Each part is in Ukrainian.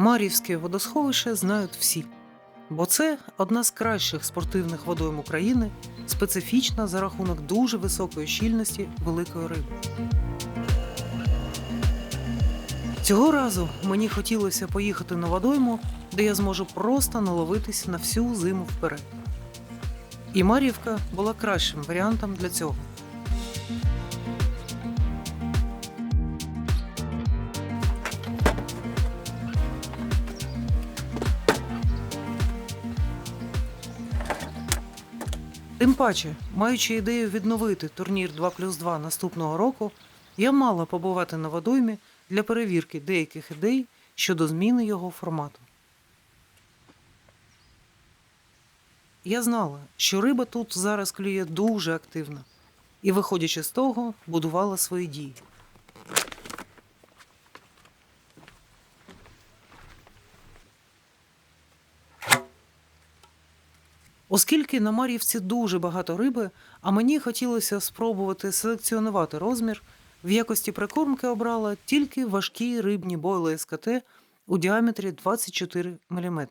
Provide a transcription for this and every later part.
Мар'ївське водосховище знають всі, бо це одна з кращих спортивних водойм України, специфічна за рахунок дуже високої щільності великої риби. Цього разу мені хотілося поїхати на водойму, де я зможу просто наловитись на всю зиму вперед. І Мар'ївка була кращим варіантом для цього. Тим паче, маючи ідею відновити турнір 2 плюс 2 наступного року, я мала побувати на водоймі для перевірки деяких ідей щодо зміни його формату. Я знала, що риба тут зараз клює дуже активно, і, виходячи з того, будувала свої дії. Оскільки на Мар'ївці дуже багато риби, а мені хотілося спробувати селекціонувати розмір, в якості прикормки обрала тільки важкі рибні бойли СКТ у діаметрі 24 мм.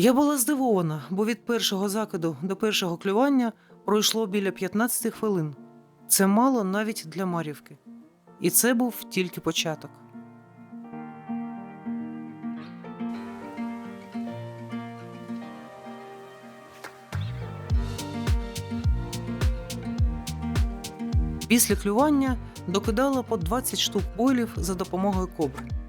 Я була здивована, бо від першого закиду до першого клювання пройшло біля 15 хвилин. Це мало навіть для Мар'ївки. І це був тільки початок. Після клювання докидала по 20 штук бойлів за допомогою кобри.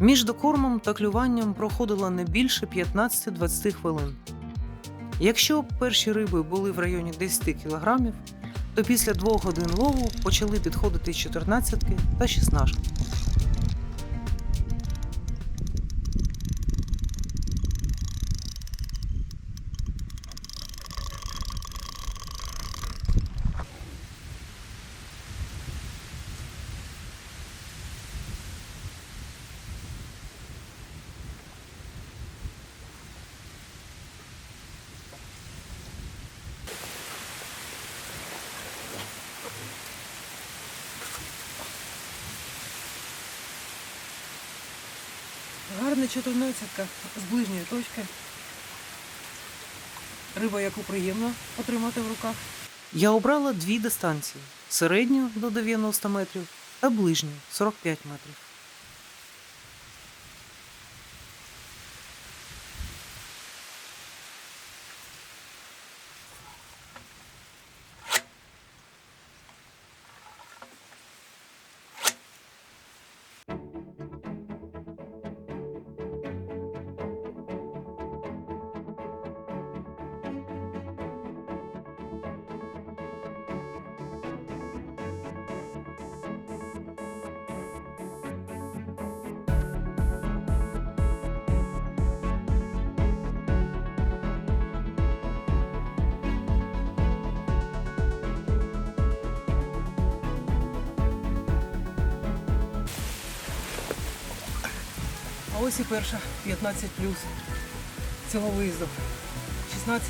Між докормом та клюванням проходило не більше 15-20 хвилин. Якщо перші риби були в районі 10 кілограмів, то після двох годин лову почали підходити 14 та 16. 14 з ближньої точки. Риба, яку приємно отримати в руках. Я обрала дві дистанції: середню до 90 метрів та ближню 45 метрів. А ось і перша 15 плюс цього виїзду. 16.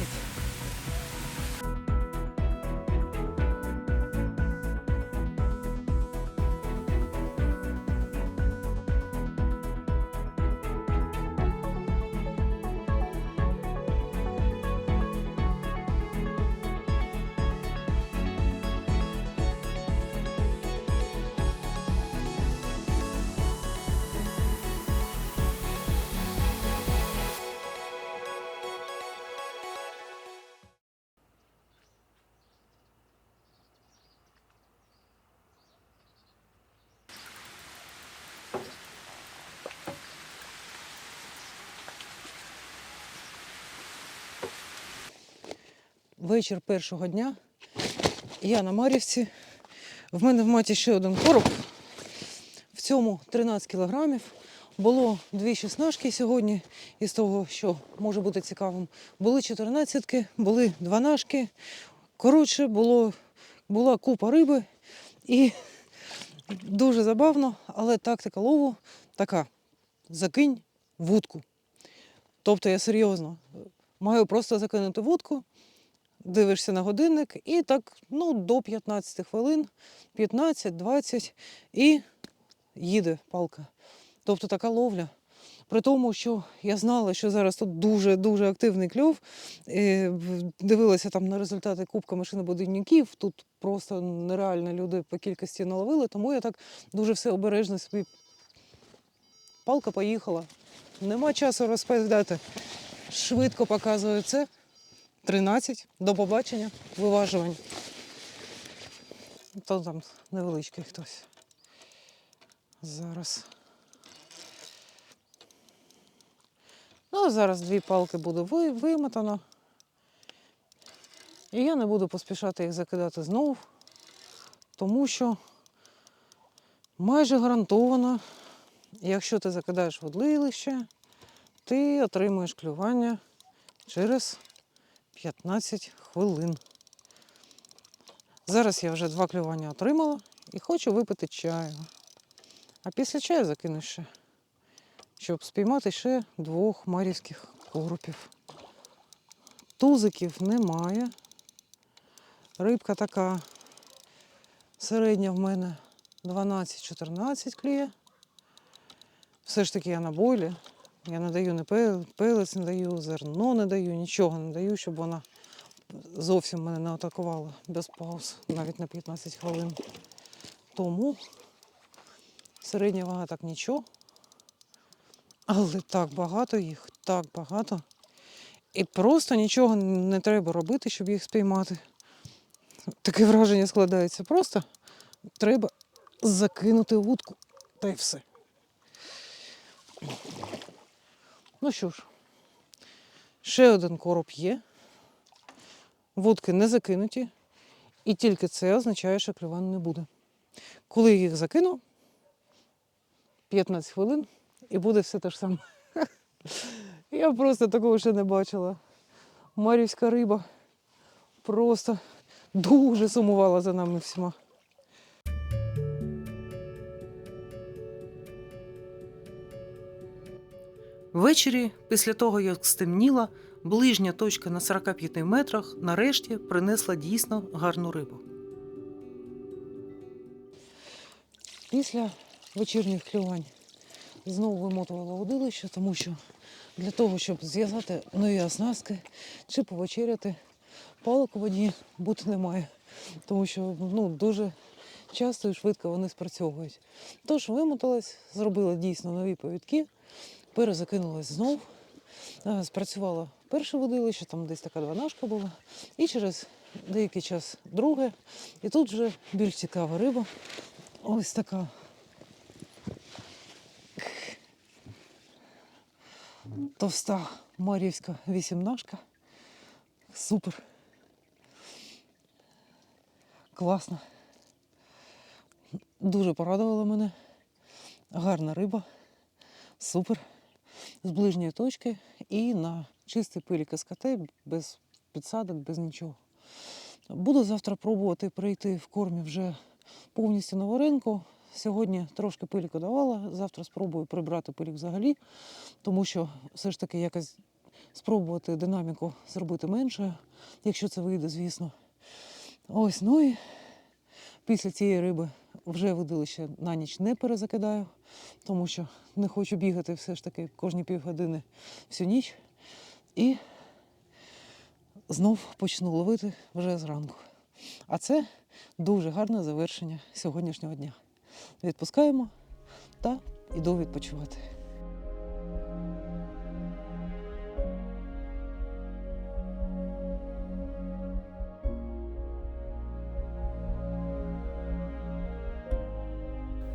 Вечір першого дня, Я на Марівці. В мене в маті ще один короб. В цьому 13 кілограмів. Було дві шістнашки сьогодні, із того, що може бути цікавим. Були 14, були дванашки. Коротше, було, була купа риби і дуже забавно, але тактика лову така: закинь вудку. Тобто я серйозно маю просто закинути вудку, дивишся на годинник і так ну, до 15 хвилин, 15-20 і їде палка. Тобто така ловля. При тому, що я знала, що зараз тут дуже-дуже активний кльов. Дивилася там на результати Кубка машинобудівників. Тут просто нереально люди по кількості наловили, тому я так дуже все обережно собі. Палка поїхала. Нема часу розповідати. Швидко показую це. 13. До побачення. Виважування. То там невеличкий хтось. Зараз. Ну, зараз дві палки буде вимотано. І я не буду поспішати їх закидати знов, тому що майже гарантовано, якщо ти закидаєш водилище, ти отримуєш клювання через 15 хвилин. Зараз я вже два клювання отримала і хочу випити чаю. А після чаю закину ще, щоб спіймати ще двох марівських коропів. Тузиків немає. Рибка така середня в мене 12-14 кліє. Все ж таки я на бойлі. Я не даю не пелець, не даю, зерно не даю, нічого не даю, щоб вона зовсім мене не атакувала без пауз, навіть на 15 хвилин. Тому середня вага так нічого. Але так багато їх, так багато. І просто нічого не треба робити, щоб їх спіймати. Таке враження складається. Просто треба закинути вудку та й все. Ну що ж, ще один короб є. Вудки не закинуті. І тільки це означає, що клювань не буде. Коли я їх закину, 15 хвилин і буде все те ж саме. Я просто такого ще не бачила. Марівська риба просто дуже сумувала за нами всіма. Ввечері, після того, як стемніло, ближня точка на 45 метрах нарешті принесла дійсно гарну рибу. Після вечірніх клювань знову вимотувала водилище, тому що для того, щоб зв'язати нові оснастки чи повечеряти, палок у воді бути немає. Тому що ну, дуже часто і швидко вони спрацьовують. Тож вимоталась, зробила дійсно нові повідки, перезакинулась знов. Е, Спрацювала перше водилище, там десь така дванашка була, і через деякий час друге. І тут вже більш цікава риба. Ось така. Товста марівська вісімнашка. Супер. Класно. Дуже порадувала мене. Гарна риба. Супер. З ближньої точки і на чистий пилік СКТ, без підсадок, без нічого. Буду завтра пробувати прийти в кормі вже повністю нову ринку. Сьогодні трошки пиліку давала, завтра спробую прибрати пилік взагалі, тому що все ж таки якось спробувати динаміку зробити менше, якщо це вийде, звісно. Ось, ну і після цієї риби вже видилище на ніч не перезакидаю, тому що не хочу бігати все ж таки кожні півгодини всю ніч. І знов почну ловити вже зранку. А це дуже гарне завершення сьогоднішнього дня. Відпускаємо та йду відпочивати.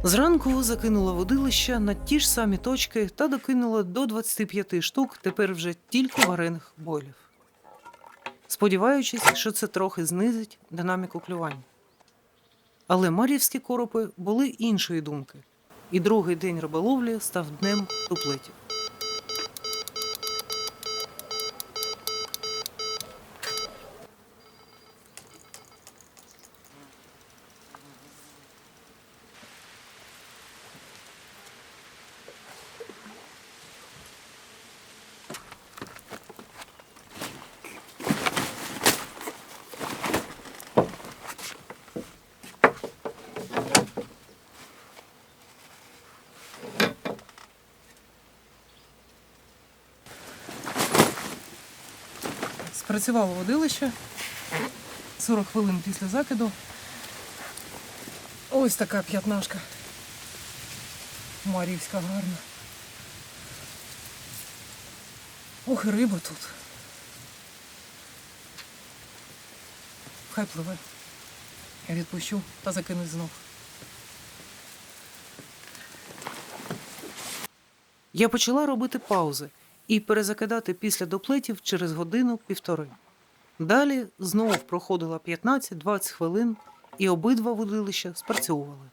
Зранку закинула водилище на ті ж самі точки та докинула до 25 штук, тепер вже тільки варених бойлів. сподіваючись, що це трохи знизить динаміку клювання. Але мар'ївські коропи були іншої думки, і другий день риболовлі став днем дуплетів. Спрацювало водилище 40 хвилин після закиду. Ось така п'ятнашка. Марівська гарна. Ох, і риба тут. Хай пливе. Я відпущу та закинуть знов. Я почала робити паузи і перезакидати після доплетів через годину-півтори. Далі знову проходила 15-20 хвилин, і обидва водилища спрацьовували.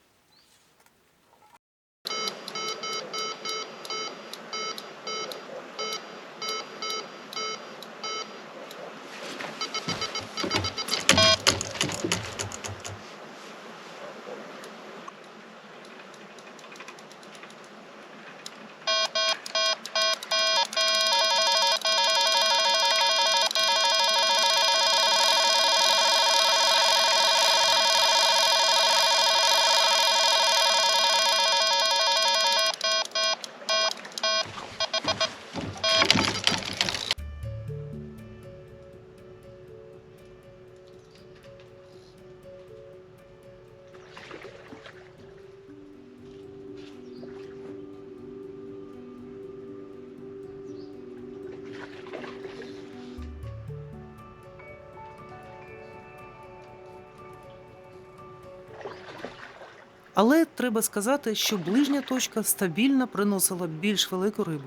Але треба сказати, що ближня точка стабільно приносила більш велику рибу.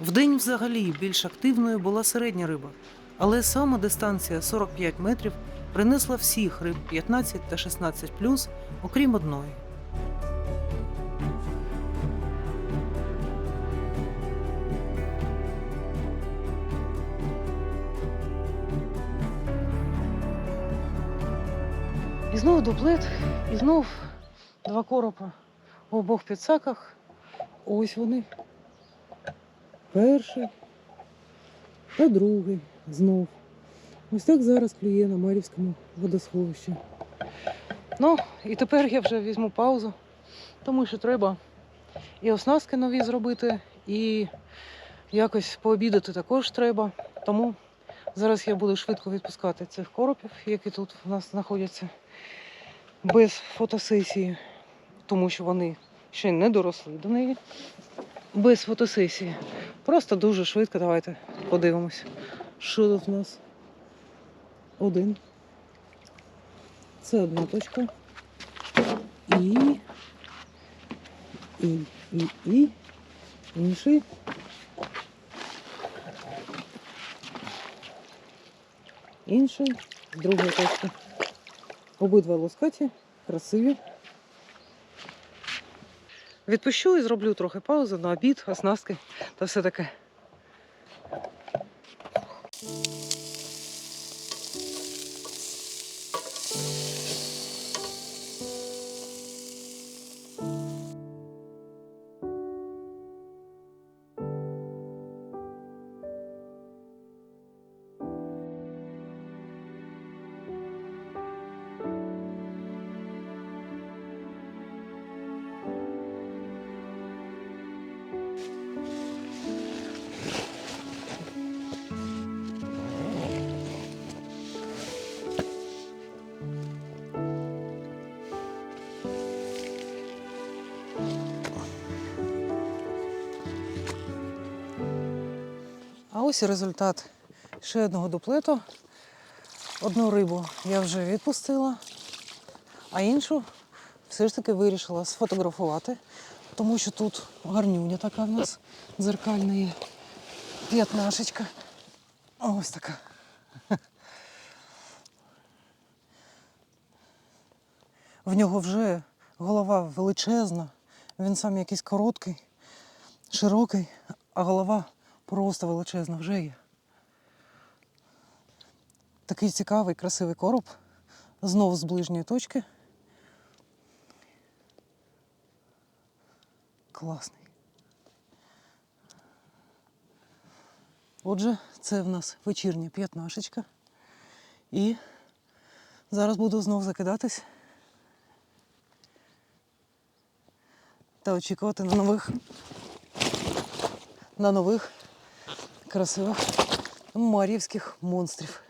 Вдень взагалі більш активною була середня риба, але саме дистанція 45 метрів принесла всіх риб 15 та 16 окрім одної. І знову дуплет, і знов два коропа в обох підсаках. Ось вони. Перший та другий знов. Ось так зараз клює на Марівському водосховищі. Ну, і тепер я вже візьму паузу, тому що треба і оснастки нові зробити, і якось пообідати також треба. Тому зараз я буду швидко відпускати цих коропів, які тут у нас знаходяться без фотосесії, тому що вони ще не доросли до неї. Без фотосесії. Просто дуже швидко давайте подивимось. Що тут у нас? Один. Це одна точка. І. І. І. І. Інший. Інший. Друга точка. Обидва лоскаті, красиві. Відпущу і зроблю трохи паузу на обід, оснастки та все таке. Ось і результат ще одного дуплету. Одну рибу я вже відпустила, а іншу все ж таки вирішила сфотографувати, тому що тут гарнюня така в нас дзеркальна є. П'ятнашечка. Ось така. В нього вже голова величезна, він сам якийсь короткий, широкий, а голова просто величезна вже є. Такий цікавий, красивий короб. Знову з ближньої точки. Класний. Отже, це в нас вечірня п'ятнашечка. І зараз буду знов закидатись та очікувати на нових, на нових красивих мар'ївських монстрів.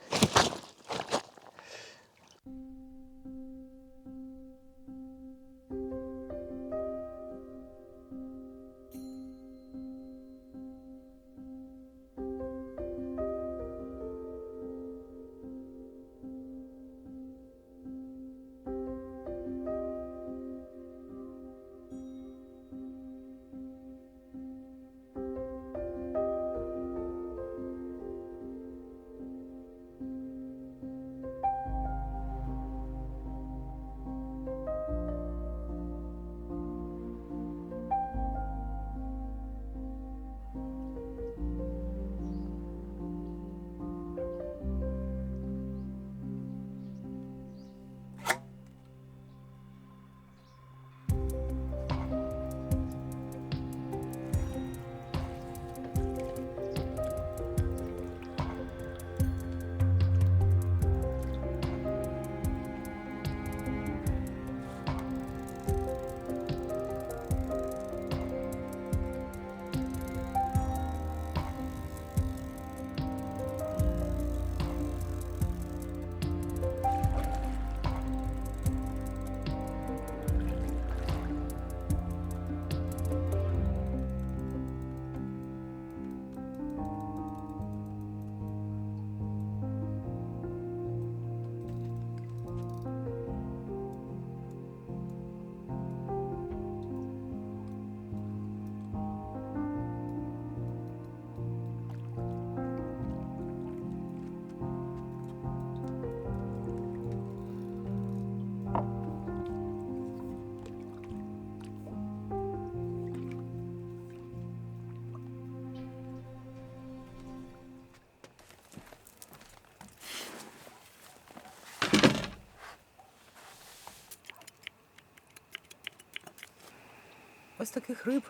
Ось таких риб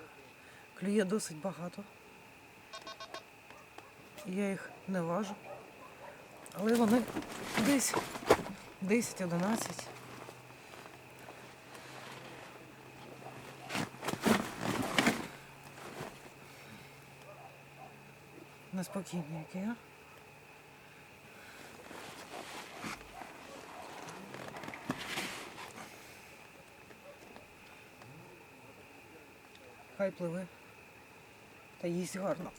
клює досить багато. Я їх не важу. Але вони десь 10-11. Неспокійні які, а? Хай пливе. Та їсть гарно.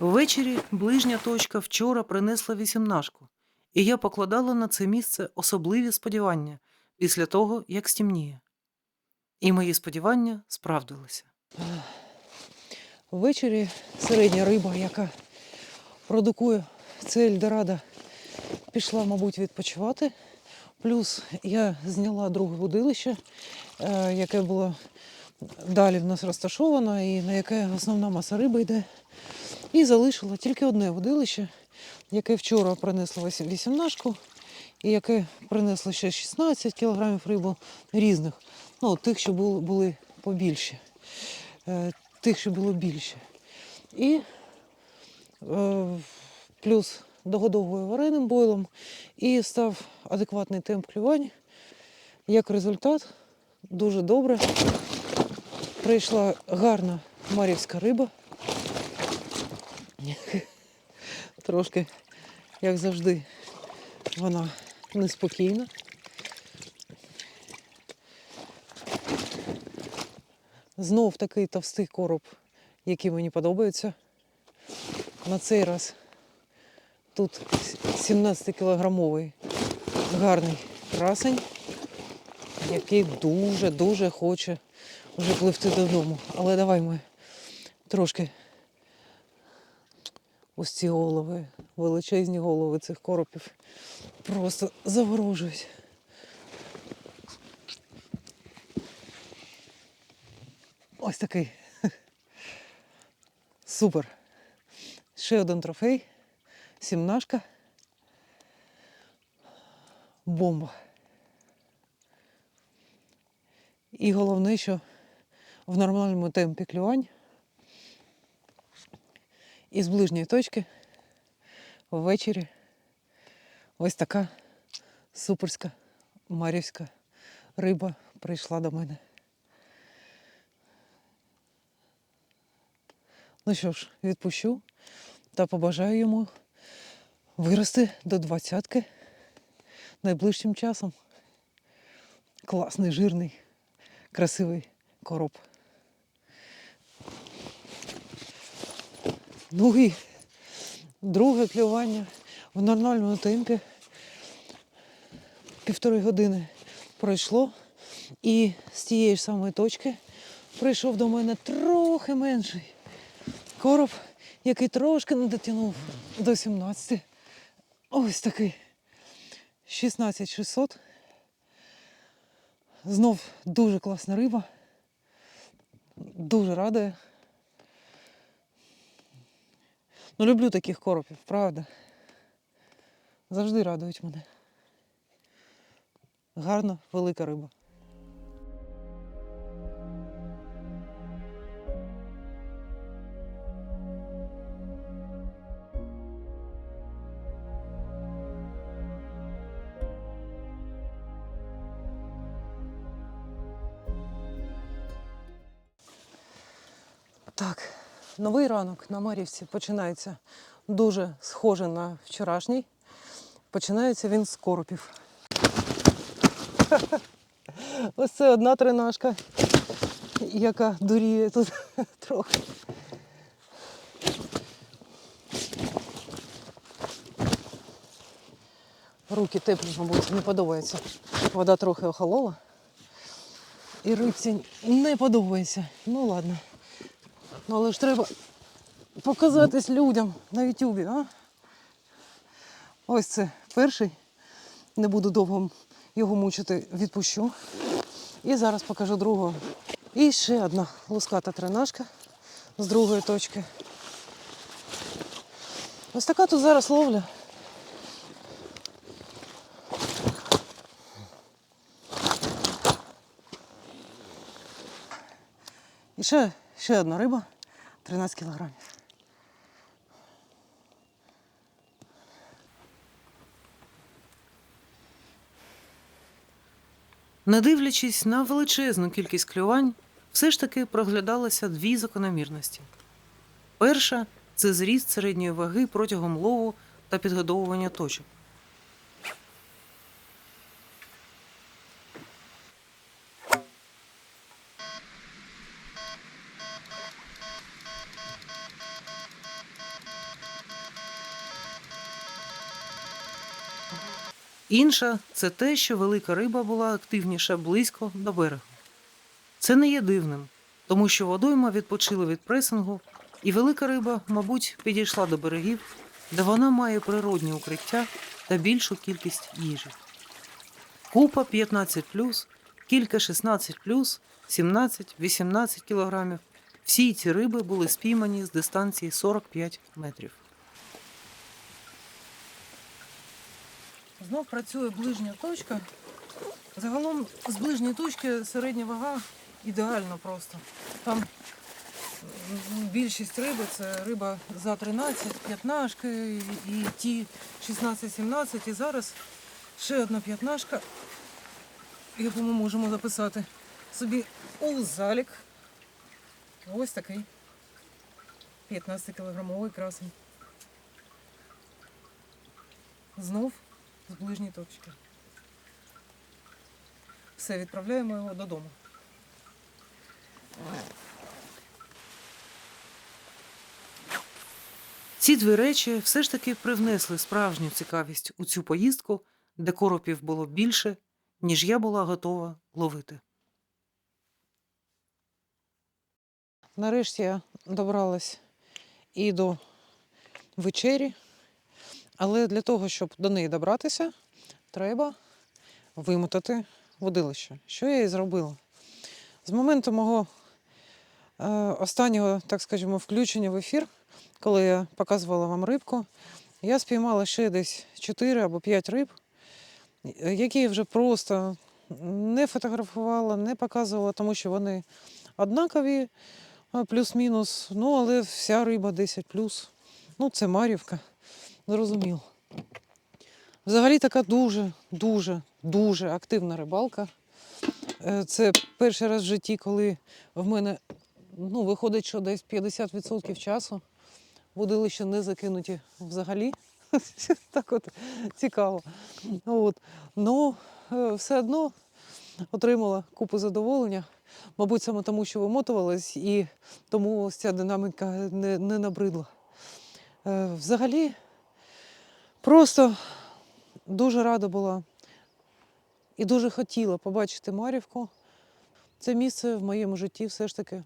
Ввечері ближня точка вчора принесла вісімнашку, і я покладала на це місце особливі сподівання після того, як стімніє. І мої сподівання справдилися. Ввечері середня риба, яка продукує це Ельдорадо, пішла, мабуть, відпочивати. Плюс я зняла друге водилище, е, яке було далі в нас розташовано, і на яке основна маса риби йде. І залишила тільки одне водилище, яке вчора принесло вісім- вісімнашку, і яке принесло ще 16 кілограмів рибу різних. Ну, тих, що були, були побільші. Е, Тих, що було більше. І е, плюс догодовую вареним бойлом, і став адекватний темп клювань. Як результат, дуже добре. Прийшла гарна марівська риба. Трошки, як завжди, вона неспокійна. Знов такий товстий короб, який мені подобається. На цей раз тут 17-кілограмовий гарний красень, який дуже-дуже хоче вже пливти додому. Але давай ми трошки ось ці голови величезні голови цих коропів. Просто заворожують. Ось такий. Супер. Ще один трофей. Сімнашка. Бомба. І головне, що в нормальному темпі клювань із ближньої точки ввечері ось така суперська марівська риба прийшла до мене. Ну що ж, відпущу та побажаю йому вирости до двадцятки найближчим часом. Класний, жирний, красивий короб. Ну і друге клювання в нормальному темпі. Півтори години пройшло. І з тієї ж самої точки прийшов до мене трохи менший короб, який трошки не дотягнув до 17. Ось такий 16600. Знов дуже класна риба. Дуже радує. Ну, люблю таких коропів, правда. Завжди радують мене. Гарна, велика риба. Новий ранок на Марівці починається дуже схоже на вчорашній. Починається він з коропів. Ось це одна тринашка, яка дуріє тут трохи. Руки теплі, мабуть, не подобається. Вода трохи охолола. І рибці не подобається. Ну ладно. Ну але ж треба показатись людям на Ютубі, а? Ось це перший. Не буду довго його мучити, відпущу. І зараз покажу другого. І ще одна луската тринашка з другої точки. Ось така тут зараз ловля. І ще, ще одна риба 13 кілограмів. Не дивлячись на величезну кількість клювань, все ж таки проглядалися дві закономірності. Перша це зріст середньої ваги протягом лову та підгодовування точок. Інша це те, що велика риба була активніша близько до берега. Це не є дивним, тому що водойма відпочила від пресингу, і велика риба, мабуть, підійшла до берегів, де вона має природні укриття та більшу кількість їжі. Купа 15 кілька 16 17-18 кілограмів. Всі ці риби були спіймані з дистанції 45 метрів. Знов працює ближня точка. Загалом з ближньої точки середня вага ідеально просто. Там більшість риби це риба за 13, 15 і, ті 16-17. І зараз ще одна п'ятнашка, яку ми можемо записати собі у залік. Ось такий 15-кілограмовий красень. Знов з ближньої точки. Все, відправляємо його додому. Ці дві речі все ж таки привнесли справжню цікавість у цю поїздку, де коропів було більше, ніж я була готова ловити. Нарешті я добралась і до вечері. Але для того, щоб до неї добратися, треба вимотати водилище. Що я і зробила? З моменту мого е, останнього, так скажімо, включення в ефір, коли я показувала вам рибку, я спіймала ще десь 4 або 5 риб, які вже просто не фотографувала, не показувала, тому що вони однакові, е, плюс-мінус. Ну, але вся риба 10 плюс. Ну, це Марівка, зрозуміло. Взагалі така дуже, дуже, дуже активна рибалка. Е, Це перший раз в житті, коли в мене ну, виходить, що десь 50% часу водилища не закинуті взагалі. так от цікаво. От. Ну, все одно отримала купу задоволення. Мабуть, саме тому, що вимотувалась, і тому ось ця динаміка не, не набридла. Е, Взагалі, просто дуже рада була і дуже хотіла побачити Марівку. Це місце в моєму житті все ж таки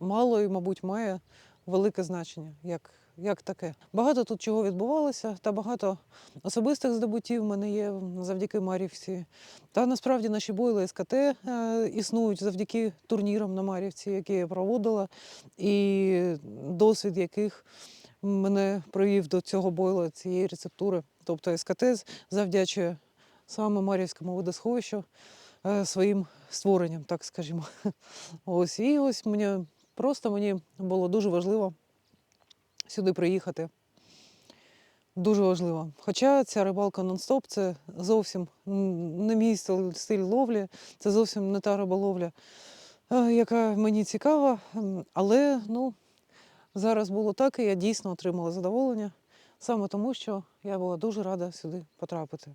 мало і, мабуть, має велике значення, як, як таке. Багато тут чого відбувалося, та багато особистих здобуттів в мене є завдяки Марівці. Та насправді наші бойли СКТ е, існують завдяки турнірам на Марівці, які я проводила, і досвід яких мене привів до цього бойла, цієї рецептури. Тобто СКТ завдячує саме Мар'ївському водосховищу е, своїм створенням, так скажімо. Ось і ось мені просто мені було дуже важливо сюди приїхати. Дуже важливо. Хоча ця рибалка нон-стоп це зовсім не мій стиль, ловлі, це зовсім не та риболовля, е, яка мені цікава. Але ну, зараз було так, і я дійсно отримала задоволення саме тому, що я була дуже рада сюди потрапити.